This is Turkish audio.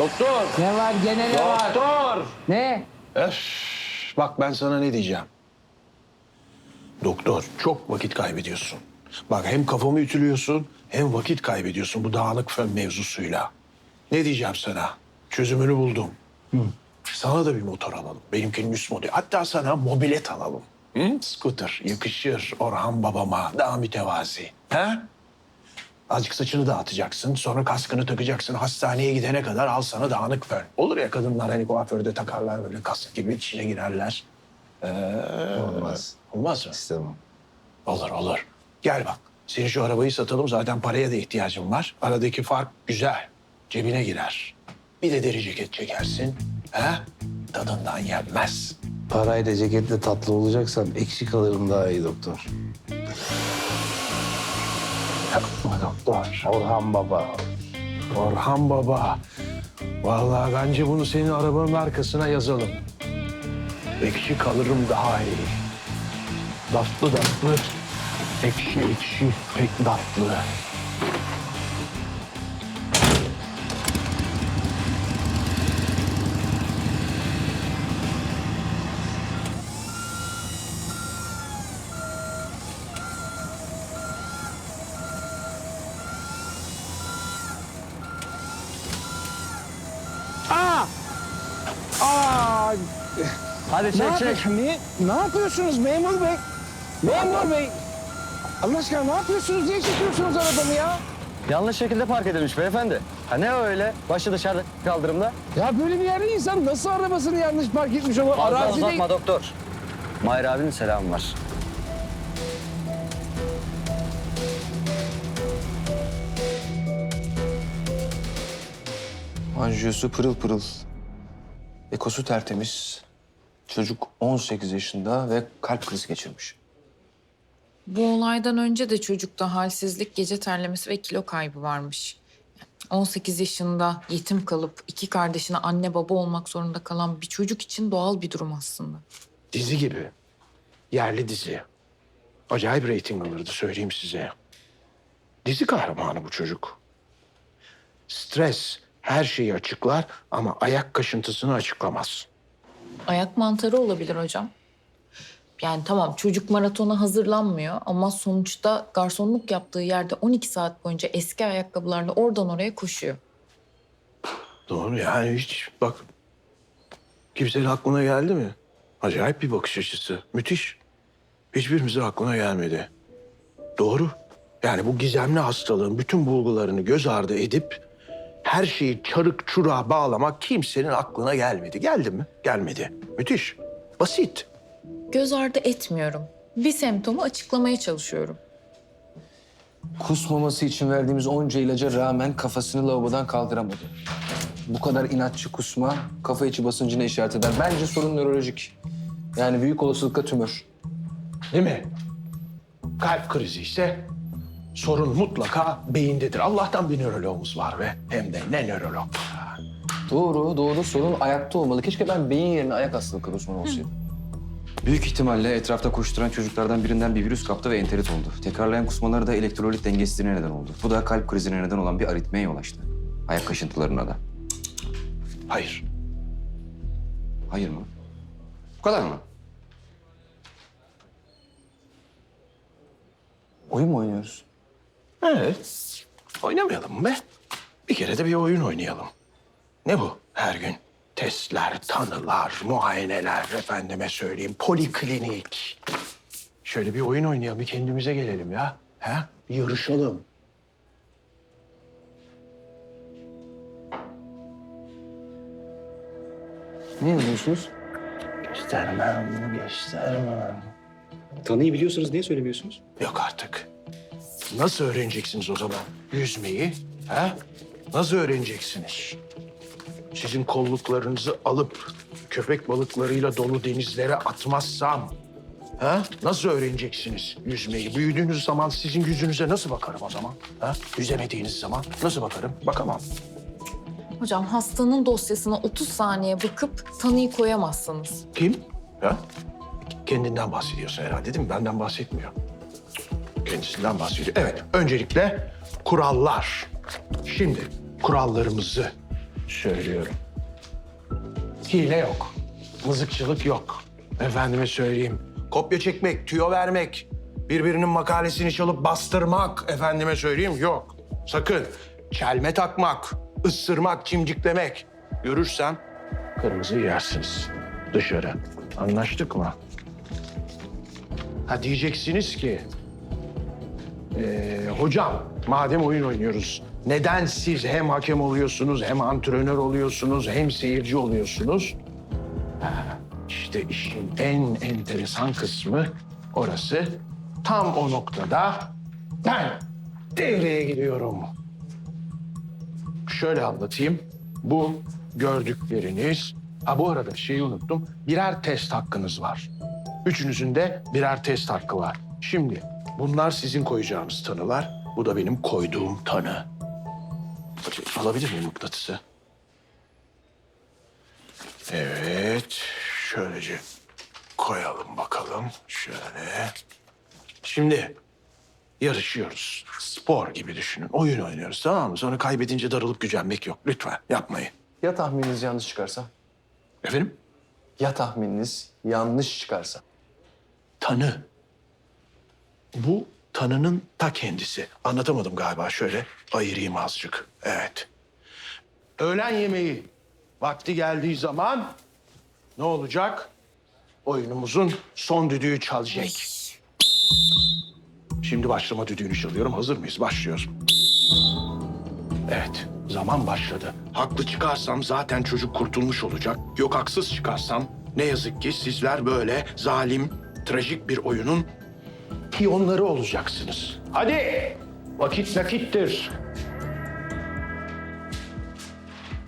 Doktor. Ne var gene ne var? Doktor. Ne? Öf. Bak ben sana ne diyeceğim. Doktor çok vakit kaybediyorsun. Bak hem kafamı ütülüyorsun hem vakit kaybediyorsun bu dağınık fön mevzusuyla. Ne diyeceğim sana? Çözümünü buldum. Sana da bir motor alalım. Benimkinin üst modeli. Hatta sana mobilet alalım. Hı? Scooter yakışır Orhan babama. Daha mütevazi. Ha? Azıcık saçını dağıtacaksın. Sonra kaskını takacaksın. Hastaneye gidene kadar al sana dağınık fön. Olur ya kadınlar hani kuaförde takarlar böyle kask gibi içine girerler. Olmaz. Olmaz mı? İstemem. Olur olur. Gel bak. Senin şu arabayı satalım. Zaten paraya da ihtiyacım var. Aradaki fark güzel. Cebine girer. Bir de deri ceket çekersin. Ha? Tadından yenmez. Parayla ceketle tatlı olacaksam eksik alırım daha iyi doktor. Doktor. Orhan Baba. Orhan Baba. Vallahi bence bunu senin arabanın arkasına yazalım. Ekşi kalırım daha iyi. Tatlı tatlı. Ekşi ekşi pek tatlı. Hadi ne, çek çek. yapıyorsun? ne, ne yapıyorsunuz memur bey? Memur bey. Allah aşkına ne yapıyorsunuz? Niye çekiyorsunuz arabamı ya? Yanlış şekilde park edilmiş beyefendi. Ha ne öyle? Başı dışarıda kaldırımda. Ya böyle bir yerde insan nasıl arabasını yanlış park etmiş olur? Fazla Arazi uzatma değil. doktor. Mahir abinin selamı var. Anjiyosu pırıl pırıl. Ekosu tertemiz. Çocuk 18 yaşında ve kalp krizi geçirmiş. Bu olaydan önce de çocukta halsizlik, gece terlemesi ve kilo kaybı varmış. 18 yaşında yetim kalıp iki kardeşine anne baba olmak zorunda kalan bir çocuk için doğal bir durum aslında. Dizi gibi. Yerli dizi. Acayip reyting alırdı söyleyeyim size. Dizi kahramanı bu çocuk. Stres her şeyi açıklar ama ayak kaşıntısını açıklamaz. Ayak mantarı olabilir hocam. Yani tamam çocuk maratona hazırlanmıyor ama sonuçta garsonluk yaptığı yerde 12 saat boyunca eski ayakkabılarla oradan oraya koşuyor. Doğru yani hiç bak kimsenin aklına geldi mi? Acayip bir bakış açısı. Müthiş. Hiçbirimizin aklına gelmedi. Doğru. Yani bu gizemli hastalığın bütün bulgularını göz ardı edip her şeyi çarık çurağa bağlamak kimsenin aklına gelmedi. Geldi mi? Gelmedi. Müthiş. Basit. Göz ardı etmiyorum. Bir semptomu açıklamaya çalışıyorum. Kusmaması için verdiğimiz onca ilaca rağmen kafasını lavabodan kaldıramadı. Bu kadar inatçı kusma kafa içi basıncına işaret eder. Bence sorun nörolojik. Yani büyük olasılıkla tümör. Değil mi? Kalp krizi ise sorun mutlaka beyindedir. Allah'tan bir nöroloğumuz var ve hem de ne nörolog. Doğru, doğru. Sorun ayakta olmalı. Keşke ben beyin yerine ayak hastalıkları uzmanı olsaydım. Büyük ihtimalle etrafta koşturan çocuklardan birinden bir virüs kaptı ve enterit oldu. Tekrarlayan kusmaları da elektrolit dengesizliğine neden oldu. Bu da kalp krizine neden olan bir aritmiye yol açtı. Ayak kaşıntılarına da. Hayır. Hayır mı? Bu kadar mı? Oyun mu oynuyoruz? Evet. Oynamayalım be? Bir kere de bir oyun oynayalım. Ne bu her gün? Testler, tanılar, muayeneler, efendime söyleyeyim, poliklinik. Şöyle bir oyun oynayalım, bir kendimize gelelim ya. Ha? Bir yarışalım. Ne yapıyorsunuz? Göstermem, göstermem. Tanıyı biliyorsanız niye söylemiyorsunuz? Yok artık. Nasıl öğreneceksiniz o zaman yüzmeyi? Ha? Nasıl öğreneceksiniz? Sizin kolluklarınızı alıp köpek balıklarıyla dolu denizlere atmazsam... Ha? Nasıl öğreneceksiniz yüzmeyi? Büyüdüğünüz zaman sizin yüzünüze nasıl bakarım o zaman? Ha? Yüzemediğiniz zaman nasıl bakarım? Bakamam. Hocam hastanın dosyasına 30 saniye bakıp tanıyı koyamazsınız. Kim? Ha? Kendinden bahsediyorsun herhalde değil mi? Benden bahsetmiyor. Kendisinden bahsediyor. Evet, öncelikle kurallar. Şimdi kurallarımızı söylüyorum. Hile yok. Mızıkçılık yok. Efendime söyleyeyim. Kopya çekmek, tüyo vermek, birbirinin makalesini çalıp bastırmak, efendime söyleyeyim yok. Sakın. Çelme takmak, ıssırmak, çimciklemek. Görürsem kırmızı yersiniz. Dışarı. Anlaştık mı? Ha diyeceksiniz ki... "Ee, hocam madem oyun oynuyoruz... Neden siz hem hakem oluyorsunuz, hem antrenör oluyorsunuz, hem seyirci oluyorsunuz? İşte işin en enteresan kısmı orası. Tam o noktada ben devreye giriyorum. Şöyle anlatayım. Bu gördükleriniz... Ha bu arada şeyi unuttum. Birer test hakkınız var. Üçünüzün de birer test hakkı var. Şimdi bunlar sizin koyacağınız tanılar. Bu da benim koyduğum tanı. Alabilir miyim mıknatısı? Evet, şöylece koyalım bakalım. Şöyle. Şimdi yarışıyoruz. Spor gibi düşünün. Oyun oynuyoruz tamam mı? Sonra kaybedince darılıp gücenmek yok. Lütfen yapmayın. Ya tahmininiz yanlış çıkarsa? Efendim? Ya tahmininiz yanlış çıkarsa? Tanı. Bu tanının ta kendisi. Anlatamadım galiba. Şöyle ayırayım azıcık. Evet. Öğlen yemeği vakti geldiği zaman ne olacak? Oyunumuzun son düdüğü çalacak. Şimdi başlama düdüğünü çalıyorum. Hazır mıyız? Başlıyoruz. Evet, zaman başladı. Haklı çıkarsam zaten çocuk kurtulmuş olacak. Yok haksız çıkarsam ne yazık ki sizler böyle zalim, trajik bir oyunun piyonları olacaksınız. Hadi! Vakit nakittir.